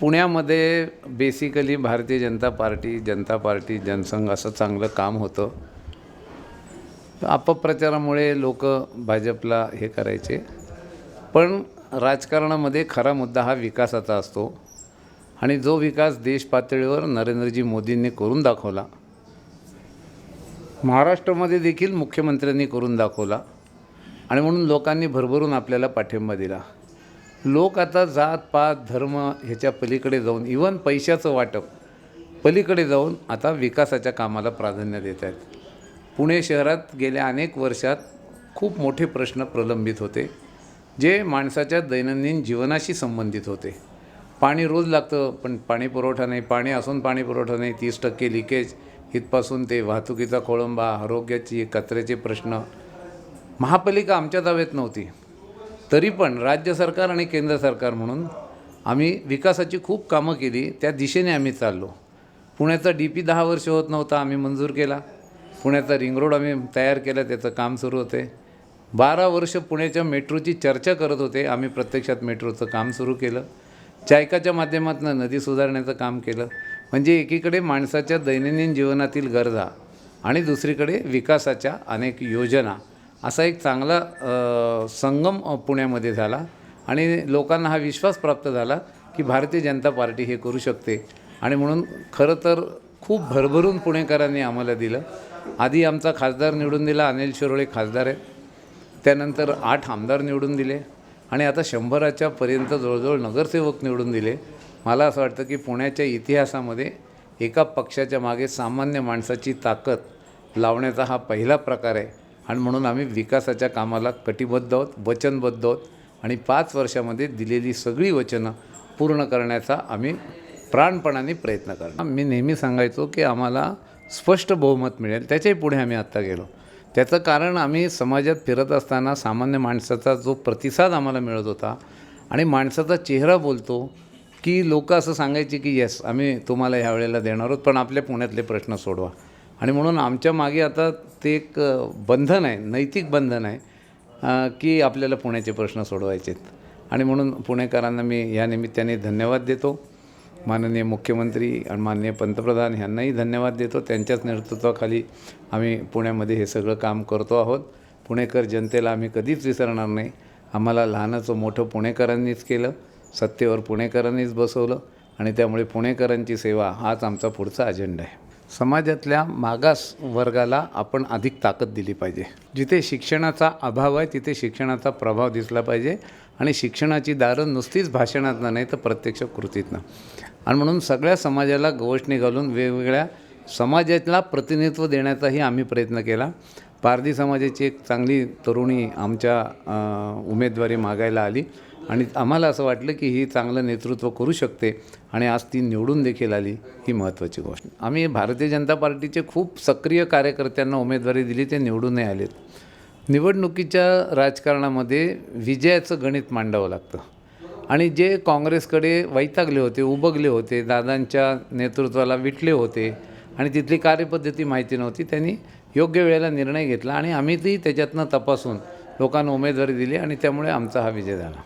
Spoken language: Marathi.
पुण्यामध्ये basically Bharatiya Janata Party Janata Party Jansangh असं चांगलं काम होतं. अपप्रचारामुळे लोक भाजपला हे करायचे. पण राजकारणामध्ये खरा मुद्दा हा विकासाचा असतो. आणि जो विकास देश पातळीवर नरेंद्रजी मोदींनी करून दाखवला महाराष्ट्रामध्ये देखील मुख्यमंत्र्यांनी करून दाखवला आणि म्हणून लोकांनी भरभरून आपल्याला पाठिंबा दिला. लोक आता जात पात धर्म ह्याच्या पलीकडे जाऊन इवन पैशाचं वाटप पलीकडे जाऊन आता विकासाच्या कामाला प्राधान्य देत आहेत. पुणे शहरात गेल्या अनेक वर्षात खूप मोठे प्रश्न प्रलंबित होते जे माणसाच्या दैनंदिन जीवनाशी संबंधित होते. पाणी रोज लागतं पण पाणी पुरवठा नाही पाणी असून पाणी पुरवठा नाही तीस टक्के लिकेज इथपासून ते वाहतुकीचा खोळंबा आरोग्याची कचऱ्याचे प्रश्न. महापालिका आमच्या ताब्यात नव्हती. तरी पण राज्य सरकार आणि केंद्र सरकार म्हणून आम्ही विकासाची खूप कामं केली. त्या दिशेने आम्ही चाललो. पुण्याचा डी पी दहा वर्ष होत नव्हता आम्ही मंजूर केला. पुण्याचा रिंग रोड आम्ही तयार केला त्याचं काम सुरू होते. बारा वर्ष पुण्याच्या मेट्रोची चर्चा करत होते. आम्ही प्रत्यक्षात मेट्रोचं काम सुरू केलं. चायकाच्या माध्यमातून नदी सुधारण्याचं काम केलं. म्हणजे एकीकडे माणसाच्या दैनंदिन जीवनातील गरजा आणि दुसरीकडे विकासाच्या अनेक योजना. असा एक चांगला संगम पुण्यामध्ये झाला आणि लोकांना हा विश्वास प्राप्त झाला की भारतीय जनता पार्टी हे करू शकते. आणि म्हणून खरं तर खूप भरभरून पुणेकरांनी आम्हाला दिलं. आधी आमचा खासदार निवडून दिला अनिल शिरोळे खासदार आहेत. त्यानंतर आठ आमदार निवडून दिले आणि आता शंभराच्या पर्यंत जवळजवळ नगरसेवक निवडून दिले. मला असं वाटतं की पुण्याच्या इतिहासामध्ये एका पक्षाच्या मागे सामान्य माणसाची ताकद लावण्याचा हा पहिला प्रकार आहे. आणि म्हणून आम्ही विकासाच्या कामाला कटिबद्ध आहोत वचनबद्ध आहोत आणि पाच वर्षामध्ये दिलेली सगळी वचनं पूर्ण करण्याचा आम्ही प्राणपणाने प्रयत्न करणार. मी नेहमी सांगायचो की आम्हाला स्पष्ट बहुमत मिळेल त्याच्याही पुढे आम्ही आत्ता गेलो. त्याचं कारण आम्ही समाजात फिरत असताना सामान्य माणसाचा जो प्रतिसाद आम्हाला मिळत होता आणि माणसाचा चेहरा बोलतो की लोक असं सांगायचे की येस आम्ही तुम्हाला ह्या वेळेला देणार आहोत पण आपल्या पुण्यातले प्रश्न सोडवा. आणि म्हणून आमच्या मागे आता ते एक बंधन आहे नैतिक बंधन आहे की आपल्याला पुण्याचे प्रश्न सोडवायचे आहेत आणि म्हणून पुणेकरांना मी या निमित्ताने धन्यवाद देतो. माननीय मुख्यमंत्री आणि माननीय पंतप्रधान ह्यांनाही धन्यवाद देतो. त्यांच्याच नेतृत्वाखाली आम्ही पुण्यामध्ये हे सगळं काम करतो आहोत. पुणेकर जनतेला आम्ही कधीच विसरणार नाही. आम्हाला लहानाचं मोठं पुणेकरांनीच केलं सत्तेवर पुणेकरांनीच बसवलं आणि त्यामुळे पुणेकरांची सेवा हाच आमचा पुढचा अजेंडा आहे. समाजातल्या मागास वर्गाला आपण अधिक ताकद दिली पाहिजे. जिथे शिक्षणाचा अभाव आहे तिथे शिक्षणाचा प्रभाव दिसला पाहिजे आणि शिक्षणाची दारं नुसतीच भाषणातनं नाही तर प्रत्यक्ष कृतीतनं. आणि म्हणून सगळ्या समाजाला गवसणी घालून वेगवेगळ्या समाजातला प्रतिनिधित्व देण्याचाही आम्ही प्रयत्न केला. पारधी समाजाची एक चांगली तरुणी आमच्या उमेदवारी मागायला आली. आणि आम्हाला असं वाटलं की ही चांगलं नेतृत्व करू शकते आणि आज ती निवडून देखील आली ही महत्त्वाची गोष्ट. आम्ही भारतीय जनता पार्टीचे खूप सक्रिय कार्यकर्त्यांना उमेदवारी दिली ते निवडूनही आलेत. निवडणुकीच्या राजकारणामध्ये विजयाचं गणित मांडावं लागतं. आणि जे काँग्रेसकडे वैतागले होते उबगले होते दादांच्या नेतृत्वाला विटले होते आणि तिथली कार्यपद्धती माहिती नव्हती त्यांनी योग्य वेळेला निर्णय घेतला आणि आम्ही ती त्याच्यातनं तपासून लोकांना उमेदवारी दिली आणि त्यामुळे आमचा हा विजय झाला.